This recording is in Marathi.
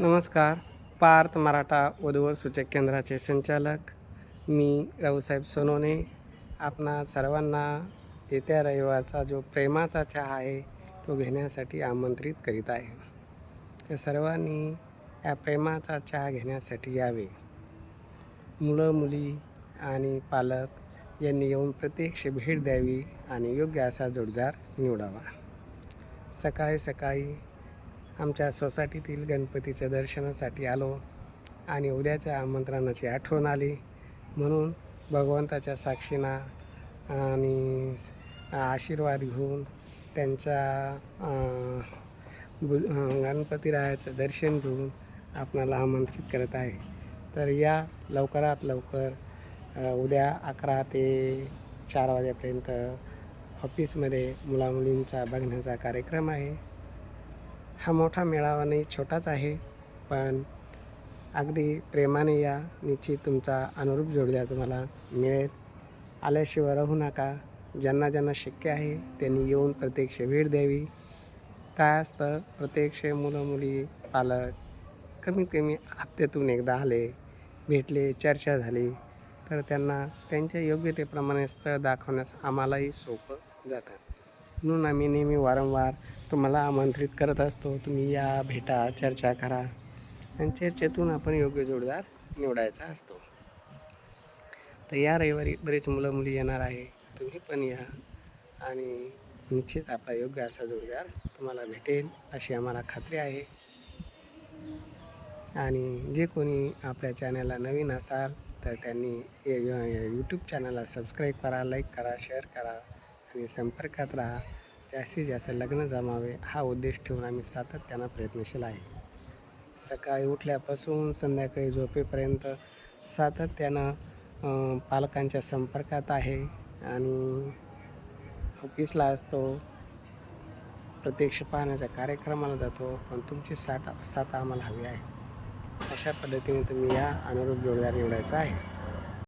नमस्कार. पार्थ मराठा वधूवर सूचक केंद्राचे संचालक मी राऊसाहेब सोनवणे आपणा सर्वांना येत्या रविवारचा जो प्रेमाचा चहा आहे तो घेण्यासाठी आमंत्रित करीत आहे. तर सर्वांनी या प्रेमाचा चहा घेण्यासाठी यावे. मुलं मुली आणि पालक यांनी येऊन प्रत्यक्ष भेट द्यावी आणि योग्य असा जोडदार निवडावा. सकाळी सकाळी आमच्या सोसायटीतील गणपतीच्या दर्शनासाठी आलो आणि उद्याच्या आमंत्रणाची आठवण आली. म्हणून भगवंताच्या साक्षीना आणि आशीर्वाद घेऊन त्यांच्या गणपतीरायाचं दर्शन घेऊन आपणाला आमंत्रित करत आहे. तर या लवकरात लवकर उद्या अकरा ते चार वाजेपर्यंत ऑफिसमध्ये मुलामुलींचा बघण्याचा कार्यक्रम आहे. हा मोठा मेळावा नाही छोटाच आहे. पण अगदी प्रेमाने या निश्चित तुमचा अनुरूप जोडल्या तुम्हाला मिळेल. आल्याशिवाय राहू नका. ज्यांना ज्यांना शक्य आहे त्यांनी येऊन प्रत्यक्ष भेट द्यावी. काय असतं प्रत्यक्ष मुलं मुली पालक कमीत कमी हप्त्यातून एकदा आले भेटले चर्चा झाली तर त्यांना त्यांच्या योग्यतेप्रमाणे स्थळ दाखवण्यास आम्हालाही सोपं जातं. म्हणून आम्ही नेहमी वारंवार तुम्हाला आमंत्रित करत असतो. तुम्ही या भेटा चर्चा करा. आणि चर्चेतून आपण योग्य जोडदार निवडायचा असतो. तर या रविवारी बरेच मुलं मुली येणार आहे. तुम्ही पण या. आणि निश्चित आपला योग्य असा जोडदार तुम्हाला भेटेल अशी आम्हाला खात्री आहे. आणि जे कोणी आपल्या चॅनलला नवीन असाल तर त्यांनी यूट्यूब चॅनलला सबस्क्राईब करा लाईक करा शेअर करा. आणि संपर्कात राहा. जास्तीत जास्त लग्न जमावे हा उद्देश ठेवून आम्ही सातत्यानं प्रयत्नशील आहे. सकाळी उठल्यापासून संध्याकाळी झोपेपर्यंत सातत्यानं पालकांच्या संपर्कात आहे आणि ऑफिसला असतो. प्रत्यक्ष पाहण्याच्या कार्यक्रमाला जातो पण तुमची साथ साथ आम्हाला हवी आहे. अशा पद्धतीने तुम्ही या अनुरूप जोडदार निवडायचा आहे.